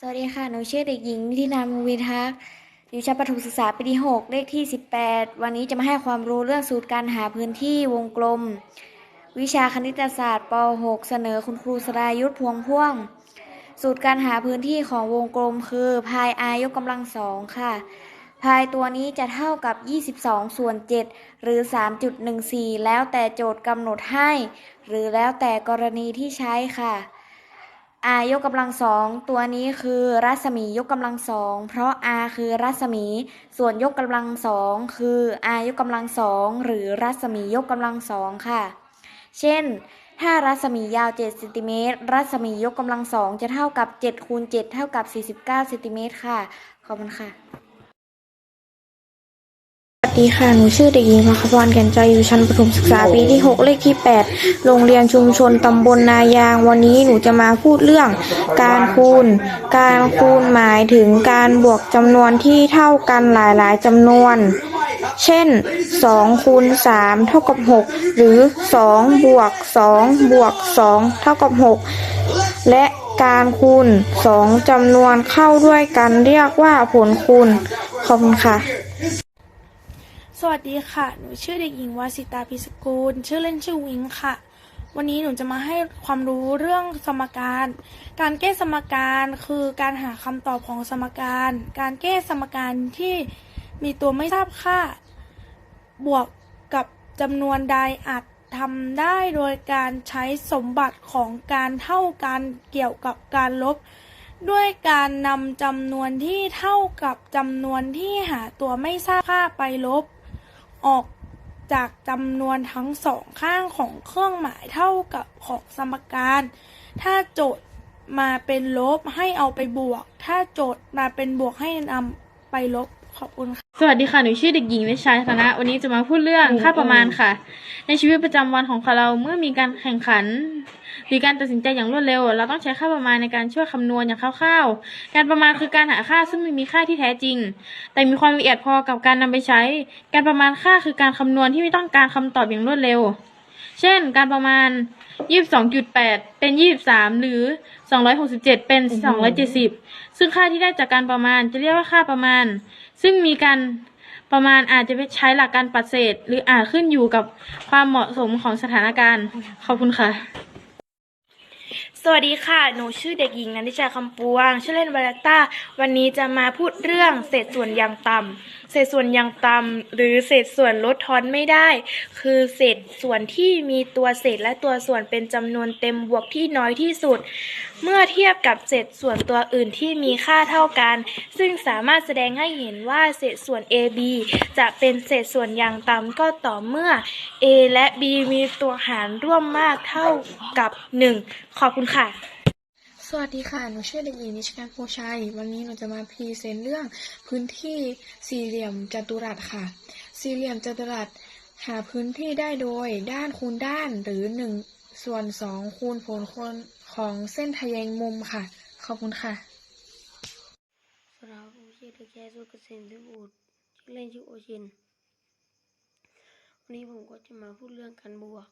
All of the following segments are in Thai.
สวัสดีค่ะ หนูชื่อเด็กหญิงนิตินามวิทักอยู่ชั้นประถมศึกษาปีที่ 6 เลขที่ 18 วันนี้จะมาให้ความรู้เรื่องสูตรการหาพื้นที่วงกลม วิชาคณิตศาสตร์ป .6 เสนอคุณครูสรายุทธพวงพ่วง สูตรการหาพื้นที่ของวงกลมคือพาย r ยกกำลังสองค่ะ พายตัวนี้จะเท่ากับ 22 ส่วน 7 หรือ 3.14 แล้วแต่โจทย์กำหนดให้ หรือแล้วแต่กรณีที่ใช้ค่ะ r ยกกำลังสองตัวนี้คือรัศมียกกำลังสองเพราะ r คือรัศมี ส่วนยกกำลังสองคือ r ยกกำลังสองหรือรัศมียกกำลังสองค่ะ เช่น ถ้ารัศมียาว7เซนติเมตรรัศมียกกำลังสองจะเท่ากับ7คูณ7เท่ากับ49เซนติเมตรค่ะ ขอบคุณค่ะ ดีค่ะ หนูชื่อเด็กหญิงภคพรแก่นใจอยู่ชั้นประถมศึกษาปีที่ 6 เลขที่ 8 โรงเรียนชุมชนตำบลนายาง วันนี้หนูจะมาพูดเรื่อง การคูณ การคูณหมายถึงการบวกจำนวนที่เท่ากันหลายๆจำนวน เช่น2คูณ3เท่ากับ 6 หรือ2บวก2บวก2เท่ากับ 6 และการคูณ2จำนวนเข้าด้วยกันเรียกว่าผลคูณขอบคุณค่ะ สวัสดีค่ะ หนูชื่อเด็กหญิงวาสิตาพิสกูล ชื่อเล่นชื่อวิงค่ะ วันนี้หนูจะมาให้ความรู้เรื่องสมการ การแก้สมการคือการหาคำตอบของสมการ การแก้สมการที่มีตัวไม่ทราบค่า บวกกับจำนวนใดอาจทำได้โดยการใช้สมบัติของการเท่ากันเกี่ยวกับการลบ ด้วยการนำจำนวนที่เท่ากับจำนวนที่หาตัวไม่ทราบค่าไปลบ ออกจากจำนวนทั้งสองข้างของเครื่องหมายเท่ากับของสมการ ถ้าโจทย์มาเป็นลบให้เอาไปบวก ถ้าโจทย์มาเป็นบวกให้นำไปลบ ขอบคุณค่ะ สวัสดีค่ะ หนูชื่อเด็กหญิงเวชชายธนะ วันนี้จะมาพูดเรื่องค่าประมาณค่ะ ในชีวิตประจำวันของเราเมื่อมีการแข่งขัน หรือการตัดสินใจอย่างรวดเร็ว เราต้องใช้ค่าประมาณในการช่วยคำนวณอย่างคร่าวๆ การประมาณคือการหาค่าซึ่งไม่มีค่าที่แท้จริง แต่มีความละเอียดพอกับการนำไปใช้ การประมาณค่าคือการคำนวณที่ไม่ต้องการคำตอบอย่างรวดเร็ว เช่น การประมาณ 22.8เป็น23หรือ267เป็น270ซึ่งค่าที่ได้จากการประมาณจะเรียกว่าค่าประมาณ ซึ่งมีการประมาณอาจจะใช้หลักการปัดเศษ หรืออาจขึ้นอยู่กับความเหมาะสมของสถานการณ์ ขอบคุณค่ะ สวัสดีค่ะ หนูชื่อเด็กหญิงนันทิชาคำปวง ชื่อเล่นวาลต้า วันนี้จะมาพูดเรื่องเศษส่วนอย่างต่ำเศษส่วนอย่างต่ำหรือเศษส่วนลดทอนไม่ได้ คือเศษส่วนที่มีตัวเศษและตัวส่วนเป็นจำนวนเต็มบวกที่น้อยที่สุด เมื่อเทียบกับเศษส่วนตัวอื่นที่มีค่าเท่ากัน ซึ่งสามารถแสดงให้เห็นว่าเศษส่วน AB จะเป็นเศษส่วนอย่างต่ำก็ต่อเมื่อ A และ B มีตัวหารร่วมมากเท่ากับ 1 ขอบคุณค่ะ สวัสดีค่ะ หนูชื่อเด็กหญิงนิชการโพชัย วันนี้หนูจะมาพรีเซนต์เรื่องพื้นที่สี่เหลี่ยมจัตุรัสค่ะ สี่เหลี่ยมจัตุรัสหาพื้นที่ได้โดยด้านคูณด้านหรือหนึ่งส่วนสองคูณผลคูณของเส้นทะแยงมุมค่ะ ขอบคุณค่ะสวัสดีครับผมชื่อเด็กชายสุกเกษมพิบูลชื่อเล่นชื่อโอชิน วันนี้ผมก็จะมาพูดเรื่องการบวก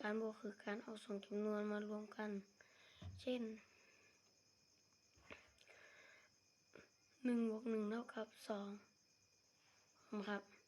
การบวกคือการเอาสองจำนวนมารวมกัน เช่นหนึ่งบวกหนึ่งเท่ากับสองครับ